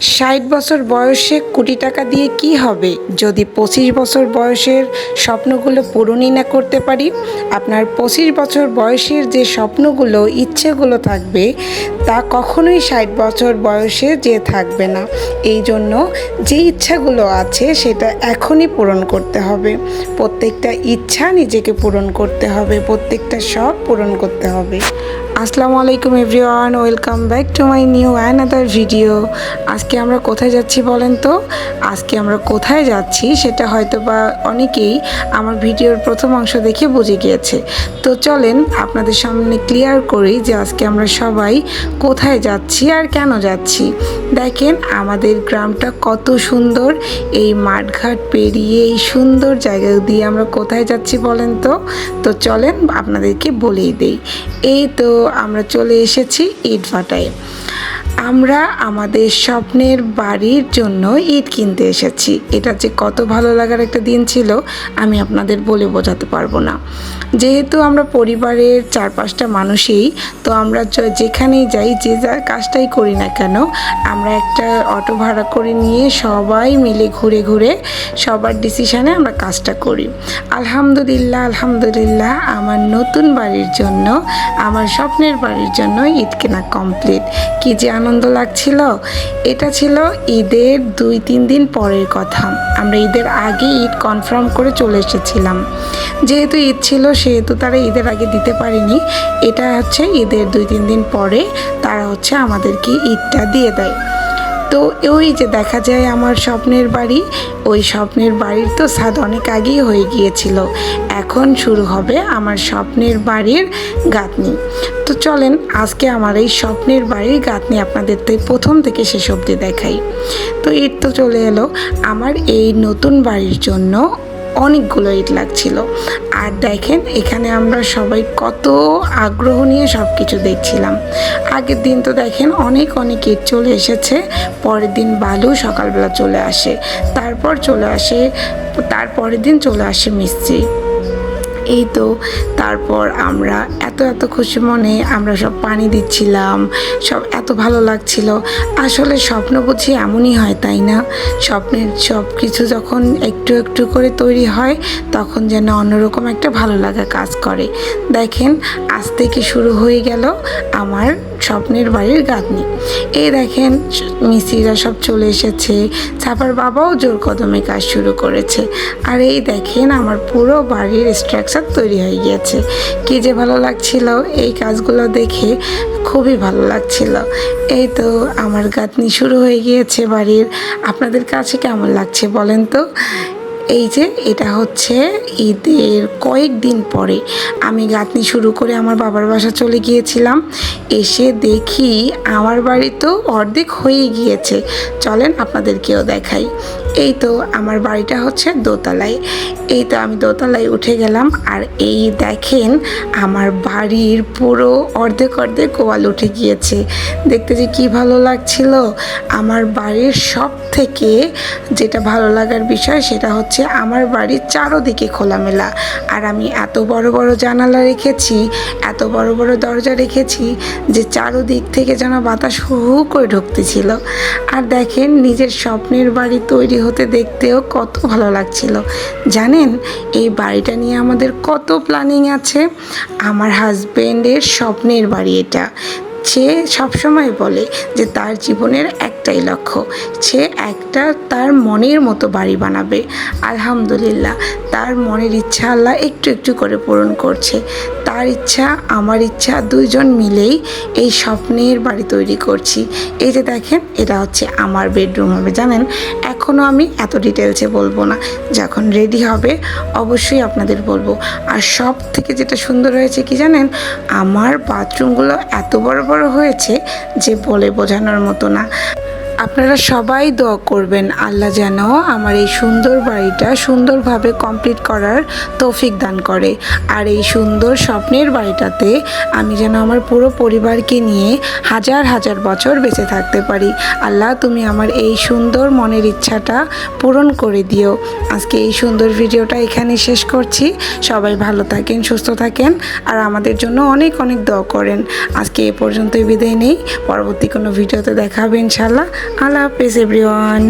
ষাট বছর বয়সে কোটি টাকা দিয়ে কি হবে? যদি পঁচিশ বছর বয়সের স্বপ্নগুলো পূরণই না করতে পারি, আপনার পঁচিশ বছর বয়সের যে স্বপ্নগুলো, ইচ্ছেগুলো থাকবে, তা কখনোই ষাট বছর বয়সে যে থাকবে না। এই জন্য যে ইচ্ছাগুলো আছে, সেটা এখনই পূরণ করতে হবে। প্রত্যেকটা ইচ্ছা নিজেকে পূরণ করতে হবে, প্রত্যেকটা শখ পূরণ করতে হবে। আসসালামু আলাইকুম everyone, welcome back to my new another video. আজকে আমরা কোথায় যাচ্ছি বলেন তো? আজকে আমরা কোথায় যাচ্ছি সেটা হয়তো বা অনেকেই আমার ভিডিওর প্রথম অংশ দেখে বুঝে গিয়েছে। তো চলেন আপনাদের সামনে ক্লিয়ার করি যে আজকে আমরা সবাই কোথায় যাচ্ছি আর কেন যাচ্ছি। দেখেন আমাদের গ্রামটা কত সুন্দর, এই মাঠঘাট পেরিয়ে এই সুন্দর জায়গা দিয়ে আমরা কোথায় যাচ্ছি বলেন তো? তো চলেন আপনাদেরকে বলেই দেই। এই তো আমরা চলে এসেছি ইটভাটায়। আমরা আমাদের স্বপ্নের বাড়ির জন্য ইট কিনতে এসেছি। এটা যে কত ভালো লাগার একটা দিন ছিল, আমি আপনাদের বলে বোঝাতে পারব না। যেহেতু আমরা পরিবারের চার পাঁচটা মানুষই, তো আমরা যেখানেই যাই, যে যা কাজটাই করি না কেন, আমরা একটা অটো ভাড়া করে নিয়ে সবাই মিলে ঘুরে ঘুরে সবার ডিসিশনে আমরা কাজটা করি। আলহামদুলিল্লাহ আলহামদুলিল্লাহ, আমার নতুন বাড়ির জন্য, আমার স্বপ্নের বাড়ির জন্য ইট কেনা কমপ্লিট কি যে আনন্দ লাগছিল। এটা ছিল ঈদের দুই, তিন দিন পরের কথা। আমরা ঈদের আগে ঈদ কনফার্ম করে চলে এসেছিলাম। যেহেতু ঈদ ছিল, সেহেতু তারা ঈদের আগে দিতে পারেনি। এটা হচ্ছে ঈদের দুই, তিন দিন পরে তারা হচ্ছে আমাদেরকে ঈদটা দিয়ে দেয়। তো ওই যে দেখা যায় আমার স্বপ্নের বাড়ি, ওই স্বপ্নের বাড়ির তো স্বাদ অনেক আগেই হয়ে গিয়েছিল। এখন শুরু হবে আমার স্বপ্নের বাড়ির গাঁথনি। তো চলেন আজকে আমার এই স্বপ্নের বাড়ির গাঁথনি আপনাদের তো প্রথম থেকে শেষ অবধি দেখাই। তো এর তো চলে এলো আমার এই নতুন বাড়ির জন্য অনেকগুলো ইট লাগছিল। আর দেখেন, এখানে আমরা সবাই কত আগ্রহ নিয়ে সব কিছু দেখছিলাম। আগের দিন তো দেখেন, অনেক অনেক ইট চলে এসেছে। পরের দিন বালু সকালবেলা চলে আসে। তারপর চলে আসে তারপরের দিন চলে আসে মিস্ত্রি এই তো তারপর আমরা এত এত খুশি মনে আমরা সব পানি দিচ্ছিলাম, সব এত ভালো লাগছিল। আসলে স্বপ্ন বুঝি এমনই হয়, তাই না? স্বপ্নের সব কিছু যখন একটু একটু করে তৈরি হয়, তখন যেন অন্যরকম একটা ভালো লাগা কাজ করে। দেখেন, আজ থেকে শুরু হয়ে গেল আমার স্বপ্নের বাড়ির গাঁথনি। এই দেখেন মিস্ত্রিরা সব চলে এসেছে। ছাপার বাবাও জোর কদমে কাজ শুরু করেছে। আর এই দেখেন, আমার পুরো বাড়ির স্ট্রাকচার তৈরি হয়ে গিয়েছে। কি যে ভালো লাগছিল এই কাজগুলো দেখে, খুবই ভালো লাগছিল। এই তো আমার গাঁথনি শুরু হয়ে গিয়েছে বাড়ির। আপনাদের কাছে কেমন লাগছে বলেন তো? এই যে এটা হচ্ছে ঈদের কয়েকদিন পরে আমি গাঁথনি শুরু করে আমার বাবার বাসা চলে গিয়েছিলাম। এসে দেখি আমার বাড়ি তো অর্ধেক হয়ে গিয়েছে। চলেন আপনাদেরকেও দেখাই। এই তো আমার বাড়িটা হচ্ছে দোতলায়। এই তো আমি দোতলায় উঠে গেলাম আর এই দেখেন আমার বাড়ির পুরো অর্ধেক অর্ধেক গোয়াল উঠে গিয়েছে। দেখতে যে কি ভালো লাগছিল। আমার বাড়ির সব থেকে যেটা ভালো লাগার বিষয় সেটা হচ্ছে আমার বাড়ির চারোদিকে খোলামেলা। আর আমি এত বড় বড় জানালা রেখেছি, এত বড় বড় দরজা রেখেছি যে চারোদিক থেকে যেন বাতাস হু হু করে ঢুকতেছিল। আর দেখেন নিজের স্বপ্নের বাড়ি তৈরি হতে দেখতেও কত ভালো লাগছিল। জানেন, এই বাড়িটা নিয়ে আমাদের কত প্ল্যানিং আছে। আমার হাজবেন্ডের স্বপ্নের বাড়ি এটা। সে সবসময় বলে যে তার জীবনের একটাই লক্ষ্য, সে একটা তার মনের মতো বাড়ি বানাবে। আলহামদুলিল্লাহ, তার মনের ইচ্ছা আল্লাহ একটু একটু করে পূরণ করছে। তার ইচ্ছা, আমার ইচ্ছা, দুইজন মিলেই এই স্বপ্নের বাড়ি তৈরি করছি। এই যে দেখেন, এটা হচ্ছে আমার বেডরুম হবে, জানেন? এখনও আমি এত ডিটেলসে বলব না। যখন রেডি হবে, অবশ্যই আপনাদের বলব। আর সব থেকে যেটা সুন্দর হয়েছে কি জানেন? আমার বাথরুমগুলো এত বড় বড় হয়েছে যে বলে বোঝানোর মতো না। আপনারা সবাই দোয়া করবেন, আল্লাহ যেন আমার এই সুন্দর বাড়িটা সুন্দরভাবে কমপ্লিট করার তৌফিক দান করে। আর এই সুন্দর স্বপ্নের বাড়িটাতে আমি যেন আমার পুরো পরিবারকে নিয়ে হাজার হাজার বছর বেঁচে থাকতে পারি। আল্লাহ, তুমি আমার এই সুন্দর মনের ইচ্ছাটা পূরণ করে দিও। আজকে এই সুন্দর ভিডিওটা এখানে শেষ করছি। সবাই ভালো থাকেন, সুস্থ থাকেন, আর আমাদের জন্য অনেক অনেক দোয়া করেন। আজকে এ পর্যন্তই বিদায় নেই। পরবর্তী কোনো ভিডিওতে দেখা হবে ইনশাল্লাহ আল্লাহ হাফেজ এভরিওয়ান